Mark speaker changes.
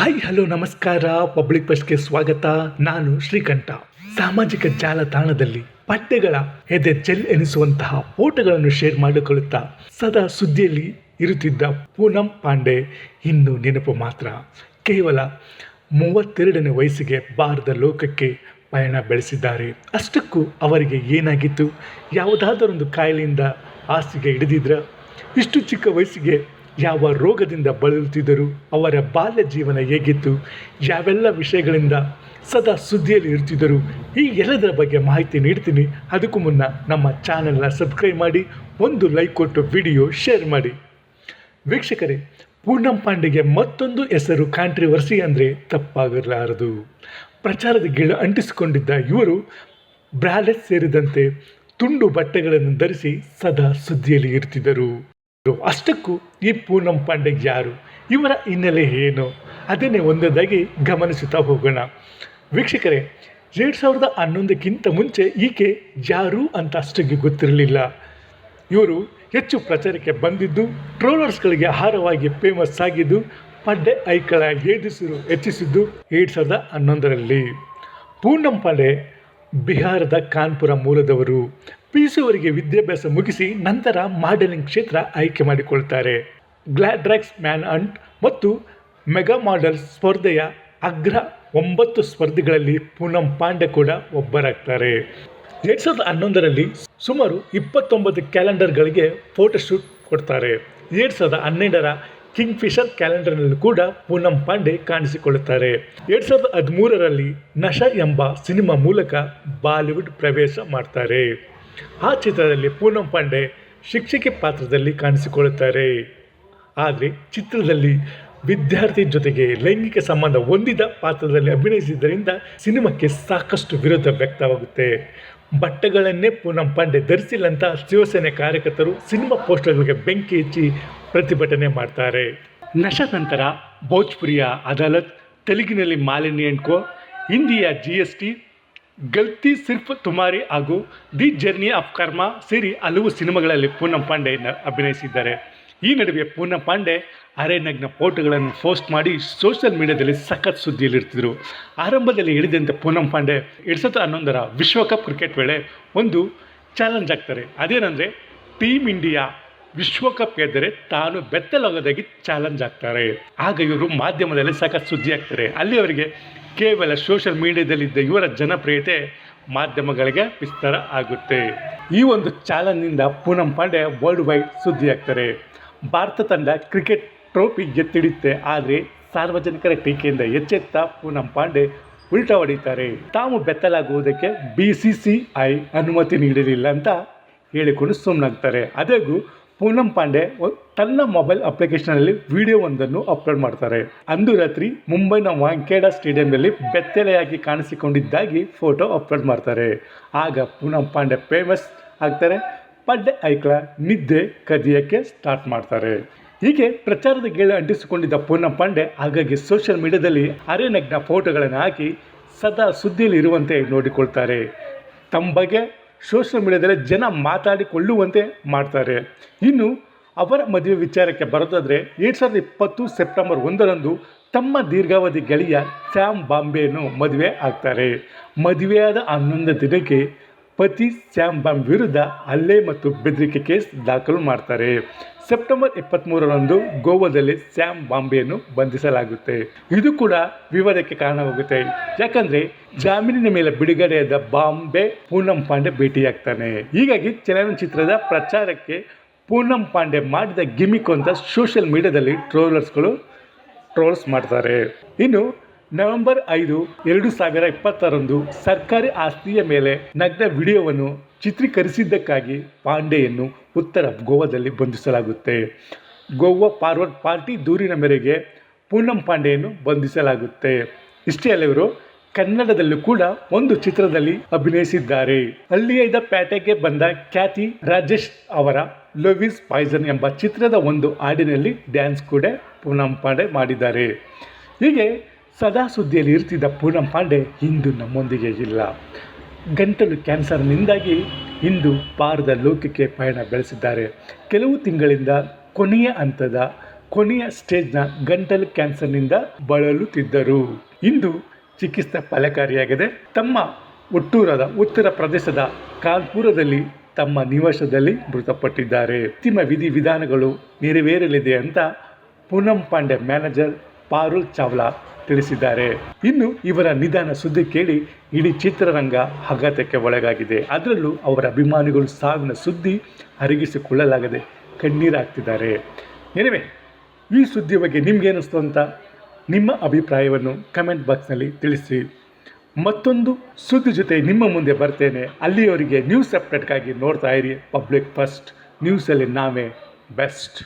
Speaker 1: Hi, hello, ನಮಸ್ಕಾರ. Public ಬಸ್ಗೆ ಸ್ವಾಗತ. ನಾನು ಶ್ರೀಕಂಠ. ಸಾಮಾಜಿಕ ಜಾಲತಾಣದಲ್ಲಿ ಪಠ್ಯಗಳ ಎದೆ ಚೆಲ್ ಎನಿಸುವಂತಹ ಫೋಟೋಗಳನ್ನು ಶೇರ್ ಮಾಡಿಕೊಳ್ಳುತ್ತಾ ಸದಾ ಸುದ್ದಿಯಲ್ಲಿ ಇರುತ್ತಿದ್ದ ಪೂನಂ ಪಾಂಡೆ. ಇನ್ನು ನೆನಪು ಮಾತ್ರ. ಕೇವಲ ಮೂವತ್ತೆರಡನೇ ವಯಸ್ಸಿಗೆ ಭಾರತ ಲೋಕಕ್ಕೆ ಪಯಣ ಬೆಳೆಸಿದ್ದಾರೆ. ಅಷ್ಟಕ್ಕೂ ಅವರಿಗೆ ಏನಾಗಿತ್ತು? ಯಾವುದಾದರೊಂದು ಕಾಯಿಲೆಯಿಂದ ಹಾಸಿಗೆ ಹಿಡಿದಿದ್ರ? ಇಷ್ಟು ಚಿಕ್ಕ ವಯಸ್ಸಿಗೆ ಯಾವ ರೋಗದಿಂದ ಬಳಲುತ್ತಿದ್ದರು ಅವರ ಬಾಲ್ಯ ಜೀವನ ಹೇಗಿತ್ತು, ಯಾವೆಲ್ಲ ವಿಷಯಗಳಿಂದ ಸದಾ ಸುದ್ದಿಯಲ್ಲಿ ಇರ್ತಿದ್ದರು ಈ ಎಲ್ಲದರ ಬಗ್ಗೆ ಮಾಹಿತಿ ನೀಡ್ತೀನಿ. ಅದಕ್ಕೂ ಮುನ್ನ ನಮ್ಮ ಚಾನೆಲ್ನ ಸಬ್ಸ್ಕ್ರೈಬ್ ಮಾಡಿ, ಒಂದು ಲೈಕ್ ಕೊಟ್ಟು ವಿಡಿಯೋ ಶೇರ್ ಮಾಡಿ. ವೀಕ್ಷಕರೇ ಪೂರ್ಣಂ ಪಾಂಡೆಗೆ ಮತ್ತೊಂದು ಹೆಸರು ಕಾಂಟ್ರಿವರ್ಸಿ ಅಂದರೆ ತಪ್ಪಾಗಿರಲಾರದು ಪ್ರಚಾರದ ಗೀಳು ಅಂಟಿಸಿಕೊಂಡಿದ್ದ ಇವರು ಬ್ರಾಲೆಸ್ ಸೇರಿದಂತೆ ತುಂಡು ಬಟ್ಟೆಗಳನ್ನು ಧರಿಸಿ ಸದಾ ಸುದ್ದಿಯಲ್ಲಿ ಇರ್ತಿದ್ದರು ಅಷ್ಟಕ್ಕೂ ಈ ಪೂನಂ ಪಾಂಡೆ ಯಾರು? ಇವರ ಹಿನ್ನೆಲೆ ಏನು? ಅದನ್ನೇ ಒಂದೊಂದಾಗಿ ಗಮನಿಸುತ್ತಾ ಹೋಗೋಣ. ವೀಕ್ಷಕರೇ, ಎರಡು ಸಾವಿರದ ಹನ್ನೊಂದಕ್ಕಿಂತ ಮುಂಚೆ ಈಕೆ ಯಾರು ಅಂತ ಅಷ್ಟಿಗೆ ಗೊತ್ತಿರಲಿಲ್ಲ. ಇವರು ಹೆಚ್ಚು ಪ್ರಚಾರಕ್ಕೆ ಬಂದಿದ್ದು, ಟ್ರೋಲರ್ಸ್ಗಳಿಗೆ ಆಹಾರವಾಗಿ ಫೇಮಸ್ ಆಗಿದ್ದು ಪಡ್ಡೆ ಐಕಳ ಏದಿಸಿರು ಹೆಚ್ಚಿಸಿದ್ದು ಎರಡು ಸಾವಿರದ ಹನ್ನೊಂದರಲ್ಲಿ. ಪೂನಂ ಪಾಂಡೆ ಬಿಹಾರದ ಕಾನ್ಪುರ ಮೂಲದವರು ಪಿಸುವರಿಗೆ ವಿದ್ಯಾಭ್ಯಾಸ ಮುಗಿಸಿ ನಂತರ ಮಾಡೆಲಿಂಗ್ ಕ್ಷೇತ್ರ ಆಯ್ಕೆ ಮಾಡಿಕೊಳ್ತಾರೆ. ಗ್ಲಾಡ್ರಾಕ್ಸ್ ಮ್ಯಾನ್ ಅಂಟ್ ಮತ್ತು ಮೆಗಾ ಮಾಡೆಲ್ ಸ್ಪರ್ಧೆಯ ಅಗ್ರ ಒಂಬತ್ತು ಸ್ಪರ್ಧಿಗಳಲ್ಲಿ ಪೂನಂ ಪಾಂಡೆ ಕೂಡ ಒಬ್ಬರಾಗ್ತಾರೆ. ಎರಡು ಸಾವಿರದ ಹನ್ನೊಂದರಲ್ಲಿ ಸುಮಾರು ಇಪ್ಪತ್ತೊಂಬತ್ತು ಕ್ಯಾಲೆಂಡರ್ಗಳಿಗೆ ಫೋಟೋಶೂಟ್ ಕೊಡ್ತಾರೆ. ಎರಡು ಸಾವಿರದ ಹನ್ನೆರಡರ ಕಿಂಗ್ ಫಿಶರ್ ಕ್ಯಾಲೆಂಡರ್ನಲ್ಲಿ ಕೂಡ ಪೂನಂ ಪಾಂಡೆ ಕಾಣಿಸಿಕೊಳ್ಳುತ್ತಾರೆ. ಎರಡ್ ಸಾವಿರದ ಹದಿಮೂರರಲ್ಲಿ ನಶ ಎಂಬ ಸಿನಿಮಾ ಮೂಲಕ ಬಾಲಿವುಡ್ ಪ್ರವೇಶ ಮಾಡ್ತಾರೆ. ಆ ಚಿತ್ರದಲ್ಲಿ ಪೂನಂ ಪಾಂಡೆ ಶಿಕ್ಷಕಿ ಪಾತ್ರದಲ್ಲಿ ಕಾಣಿಸಿಕೊಳ್ಳುತ್ತಾರೆ. ಆದರೆ ಚಿತ್ರದಲ್ಲಿ ವಿದ್ಯಾರ್ಥಿ ಜೊತೆಗೆ ಲೈಂಗಿಕ ಸಂಬಂಧ ಹೊಂದಿದ ಪಾತ್ರದಲ್ಲಿ ಅಭಿನಯಿಸಿದ್ದರಿಂದ ಸಿನಿಮಾಕ್ಕೆ ಸಾಕಷ್ಟು ವಿರೋಧ ವ್ಯಕ್ತವಾಗುತ್ತೆ. ಬಟ್ಟೆಗಳನ್ನೇ ಪೂನಂ ಪಾಂಡೆ ಧರಿಸಿಲ್ಲಂತ ಶಿವಸೇನೆ ಕಾರ್ಯಕರ್ತರು ಸಿನಿಮಾ ಪೋಸ್ಟರ್ಗಳಿಗೆ ಬೆಂಕಿ ಹಚ್ಚಿ ಪ್ರತಿಭಟನೆ ಮಾಡ್ತಾರೆ. ನಶ ನಂತರ ಭೋಜ್ಪುರಿಯ ಅದಾಲತ್ ತೆಲುಗಿನಲ್ಲಿ ಮಾಲಿನ್ಯ ಅಂಡ್ ಕೋ ಹಿಂದಿಯ ಜಿ ಎಸ್ ಟಿ ಗಲ್ತಿ ಸಿರ್ಫ್ ತುಮಾರಿ ಹಾಗೂ ದಿ ಜರ್ನಿ ಆಫ್ ಕರ್ಮ ಸೇರಿ ಹಲವು ಸಿನಿಮಾಗಳಲ್ಲಿ ಪೂನಂ ಪಾಂಡೆ ಅಭಿನಯಿಸಿದ್ದಾರೆ. ಈ ನಡುವೆ ಪೂನಂ ಪಾಂಡೆ ಅರೆನಗ್ನ ಫೋಟೋಗಳನ್ನು ಪೋಸ್ಟ್ ಮಾಡಿ ಸೋಷಿಯಲ್ ಮೀಡಿಯಾದಲ್ಲಿ ಸಖತ್ ಸುದ್ದಿಯಲ್ಲಿರ್ತಿದ್ರು. ಆರಂಭದಲ್ಲಿ ಹೇಳಿದಂತೆ ಪೂನಂ ಪಾಂಡೆ ಎರಡು ಸಾವಿರದ ಹನ್ನೊಂದರ ವಿಶ್ವಕಪ್ ಕ್ರಿಕೆಟ್ ವೇಳೆ ಒಂದು ಚಾಲೆಂಜ್ ಆಗ್ತಾರೆ. ಅದೇನೆಂದರೆ ಟೀಮ್ ಇಂಡಿಯಾ ವಿಶ್ವಕಪ್ ಗೆದ್ದರೆ ತಾನು ಬೆತ್ತಲಾಗೋದಾಗಿ ಚಾಲೆಂಜ್ ಆಗ್ತಾರೆ. ಆಗ ಇವರು ಮಾಧ್ಯಮದಲ್ಲಿ ಸಖತ್ ಸುದ್ದಿ ಆಗ್ತಾರೆ. ಅಲ್ಲಿ ಅವರಿಗೆ ಕೇವಲ ಸೋಷಿಯಲ್ ಮೀಡಿಯಾದಲ್ಲಿದ್ದ ಇವರ ಜನಪ್ರಿಯತೆ ಮಾಧ್ಯಮಗಳಿಗೆ ವಿಸ್ತಾರ ಆಗುತ್ತೆ. ಈ ಒಂದು ಚಾಲೆಂಜ್ನಿಂದ ಪೂನಂ ಪಾಂಡೆ ವರ್ಲ್ಡ್ ವೈಡ್ ಸುದ್ದಿ ಆಗ್ತಾರೆ. ಭಾರತ ತಂಡ ಕ್ರಿಕೆಟ್ ಟ್ರೋಫಿ ಗೆತ್ತಿಡುತ್ತೆ ಆದರೆ ಸಾರ್ವಜನಿಕರ ಟೀಕೆಯಿಂದ ಎಚ್ಚೆತ್ತ ಪೂನಂ ಪಾಂಡೆ ಉಲ್ಟಾ ಹೊಡಿತಾರೆ. ತಾವು ಬೆತ್ತಲಾಗುವುದಕ್ಕೆ ಬಿ ಸಿ ಸಿ ಐ ಅನುಮತಿ ನೀಡಲಿಲ್ಲ ಅಂತ ಹೇಳಿಕೊಂಡು ಸುಮ್ಮನಾಗ್ತಾರೆ ಅದಾಗೂ ಪೂನಂ ಪಾಂಡೆ ತನ್ನ ಮೊಬೈಲ್ ಅಪ್ಲಿಕೇಶನಲ್ಲಿ ವಿಡಿಯೋವೊಂದನ್ನು ಅಪ್ಲೋಡ್ ಮಾಡ್ತಾರೆ. ಅಂದು ರಾತ್ರಿ ಮುಂಬೈನ ವಾಂಖೇಡ ಸ್ಟೇಡಿಯಂನಲ್ಲಿ ಬೆತ್ತಲೆಯಾಗಿ ಕಾಣಿಸಿಕೊಂಡಿದ್ದಾಗಿ ಫೋಟೋ ಅಪ್ಲೋಡ್ ಮಾಡ್ತಾರೆ. ಆಗ ಪೂನಂ ಪಾಂಡೆ ಫೇಮಸ್ ಆಗ್ತಾರೆ. ಪಡ್ಡೆ ಐಕ್ಳ ನಿದ್ದೆ ಕದಿಯಕ್ಕೆ ಸ್ಟಾರ್ಟ್ ಮಾಡ್ತಾರೆ. ಹೀಗೆ ಪ್ರಚಾರದ ಗೇಳು ಅಂಟಿಸಿಕೊಂಡಿದ್ದ ಪೂನಂ ಪಾಂಡೆ ಹಾಗಾಗಿ ಸೋಷಿಯಲ್ ಮೀಡಿಯಾದಲ್ಲಿ ಅರೆನಗ್ನ ಫೋಟೋಗಳನ್ನು ಹಾಕಿ ಸದಾ ಸುದ್ದಿಯಲ್ಲಿ ಇರುವಂತೆ ನೋಡಿಕೊಳ್ತಾರೆ. ತಮ್ಮ ಬಗ್ಗೆ ಸೋಷಿಯಲ್ ಮೀಡಿಯಾದಲ್ಲಿ ಜನ ಮಾತಾಡಿಕೊಳ್ಳುವಂತೆ ಮಾಡ್ತಾರೆ. ಇನ್ನು ಅವರ ಮದುವೆ ವಿಚಾರಕ್ಕೆ ಬರೋದಾದರೆ ಎರಡು ಸಾವಿರದ ಇಪ್ಪತ್ತು ಸೆಪ್ಟೆಂಬರ್ ಒಂದರಂದು ತಮ್ಮ ದೀರ್ಘಾವಧಿ ಗೆಳೆಯ ಸ್ಯಾಮ್ ಬಾಂಬೆಯನ್ನು ಮದುವೆ ಆಗ್ತಾರೆ. ಮದುವೆಯಾದ ಹನ್ನೊಂದು ದಿನಕ್ಕೆ ಪತಿ ಸ್ಯಾಮ್ ಬಾಮ್ ವಿರುದ್ಧ ಹಲ್ಲೆ ಮತ್ತು ಬೆದರಿಕೆ ಕೇಸ್ ದಾಖಲು ಮಾಡ್ತಾರೆ. ಸೆಪ್ಟೆಂಬರ್ ಇಪ್ಪತ್ತ್ಮೂರರಂದು ಗೋವಾದಲ್ಲಿ ಸ್ಯಾಮ್ ಬಾಂಬೆಯನ್ನು ಬಂಧಿಸಲಾಗುತ್ತೆ. ಇದು ಕೂಡ ವಿವಾದಕ್ಕೆ ಕಾರಣವಾಗುತ್ತೆ. ಯಾಕಂದ್ರೆ ಜಾಮೀನಿನ ಮೇಲೆ ಬಿಡುಗಡೆಯಾದ ಬಾಂಬೆ ಪೂನಂ ಪಾಂಡೆ ಭೇಟಿಯಾಗ್ತಾನೆ. ಹೀಗಾಗಿ ಚಲನಚಿತ್ರದ ಪ್ರಚಾರಕ್ಕೆ ಪೂನಂ ಪಾಂಡೆ ಮಾಡಿದ ಗಿಮಿಕ್ ಅಂತ ಸೋಷಿಯಲ್ ಮೀಡಿಯಾದಲ್ಲಿ ಟ್ರೋಲರ್ಸ್ಗಳು ಟ್ರೋಲ್ಸ್ ಮಾಡ್ತಾರೆ. ಇನ್ನು ನವೆಂಬರ್ ಐದು ಎರಡು ಸಾವಿರ ಇಪ್ಪತ್ತರಂದು ಸರ್ಕಾರಿ ಆಸ್ತಿಯ ಮೇಲೆ ನಗ್ನ ವಿಡಿಯೋವನ್ನು ಚಿತ್ರೀಕರಿಸಿದ್ದಕ್ಕಾಗಿ ಪಾಂಡೆಯನ್ನು ಉತ್ತರ ಗೋವಾದಲ್ಲಿ ಬಂಧಿಸಲಾಗುತ್ತೆ. ಗೋವಾ ಫಾರ್ವರ್ಡ್ ಪಾರ್ಟಿ ದೂರಿನ ಮೇರೆಗೆ ಪೂನಂ ಪಾಂಡೆಯನ್ನು ಬಂಧಿಸಲಾಗುತ್ತೆ. ಇಷ್ಟೇ ಅಲ್ಲ ಇವರು, ಕನ್ನಡದಲ್ಲೂ ಕೂಡ ಒಂದು ಚಿತ್ರದಲ್ಲಿ ಅಭಿನಯಿಸಿದ್ದಾರೆ. ಹಳ್ಳಿಯದ ಪ್ಯಾಟೆಗೆ ಬಂದ ಖ್ಯಾತಿ ರಾಜೇಶ್ ಅವರ ಲವಿಸ್ ಪಾಯ್ಸನ್ ಎಂಬ ಚಿತ್ರದ ಒಂದು ಹಾಡಿನಲ್ಲಿ ಡ್ಯಾನ್ಸ್ ಕೂಡ ಪೂನಂ ಪಾಂಡೆ ಮಾಡಿದ್ದಾರೆ. ಹೀಗೆ ಸದಾ ಸುದ್ದಿಯಲ್ಲಿ ಇರ್ತಿದ್ದ ಪೂನಂ ಪಾಂಡೆ ಇಂದು ನಮ್ಮೊಂದಿಗೆ ಇಲ್ಲ. ಗಂಟಲು ಕ್ಯಾನ್ಸರ್ನಿಂದಾಗಿ ಇಂದು ಪಾರದ ಲೋಕಕ್ಕೆ ಪಯಣ ಬೆಳೆಸಿದ್ದಾರೆ. ಕೆಲವು ತಿಂಗಳಿಂದ ಕೊನೆಯ ಹಂತದ, ಕೊನೆಯ ಸ್ಟೇಜ್ನ ಗಂಟಲು ಕ್ಯಾನ್ಸರ್ನಿಂದ ಬಳಲುತ್ತಿದ್ದರು. ಇಂದು ಚಿಕಿತ್ಸೆ ಫಲಕಾರಿಯಾಗಿದೆ. ತಮ್ಮ ಹುಟ್ಟೂರದ ಉತ್ತರ ಪ್ರದೇಶದ ಕಾನ್ಪುರದಲ್ಲಿ ತಮ್ಮ ನಿವಾಸದಲ್ಲಿ ಮೃತಪಟ್ಟಿದ್ದಾರೆ. ಅಂತಿಮ ವಿಧಿ ವಿಧಾನಗಳು ನೆರವೇರಲಿದೆ ಅಂತ ಪೂನಂ ಪಾಂಡೆ ಮ್ಯಾನೇಜರ್ ಪಾರುಲ್ ಚಾವ್ಲಾ ತಿಳಿಸಿದ್ದಾರೆ. ಇನ್ನು ಇವರ ನಿಧಾನ ಸುದ್ದಿ ಕೇಳಿ ಇಡೀ ಚಿತ್ರರಂಗ ಆಘಾತಕ್ಕೆ ಒಳಗಾಗಿದೆ. ಅದರಲ್ಲೂ ಅವರ ಅಭಿಮಾನಿಗಳು ಸಾವಿನ ಸುದ್ದಿ ಅರಗಿಸಿಕೊಳ್ಳಲಾಗದೆ ಕಣ್ಣೀರಾಗ್ತಿದ್ದಾರೆ. ಎನಿವೆ, ಈ ಸುದ್ದಿ ಬಗ್ಗೆ ನಿಮ್ಗೇನಿಸ್ತು ಅಂತ ನಿಮ್ಮ ಅಭಿಪ್ರಾಯವನ್ನು ಕಮೆಂಟ್ ಬಾಕ್ಸ್ನಲ್ಲಿ ತಿಳಿಸಿ. ಮತ್ತೊಂದು ಸುದ್ದಿ ಜೊತೆ ನಿಮ್ಮ ಮುಂದೆ ಬರ್ತೇನೆ. ಅಲ್ಲಿಯವರಿಗೆ ನ್ಯೂಸ್ ಅಪ್ಡೇಟ್ಗಾಗಿ ನೋಡ್ತಾ ಇರಿ. ಪಬ್ಲಿಕ್ ಫಸ್ಟ್ ನ್ಯೂಸಲ್ಲಿ ನಾವೇ ಬೆಸ್ಟ್.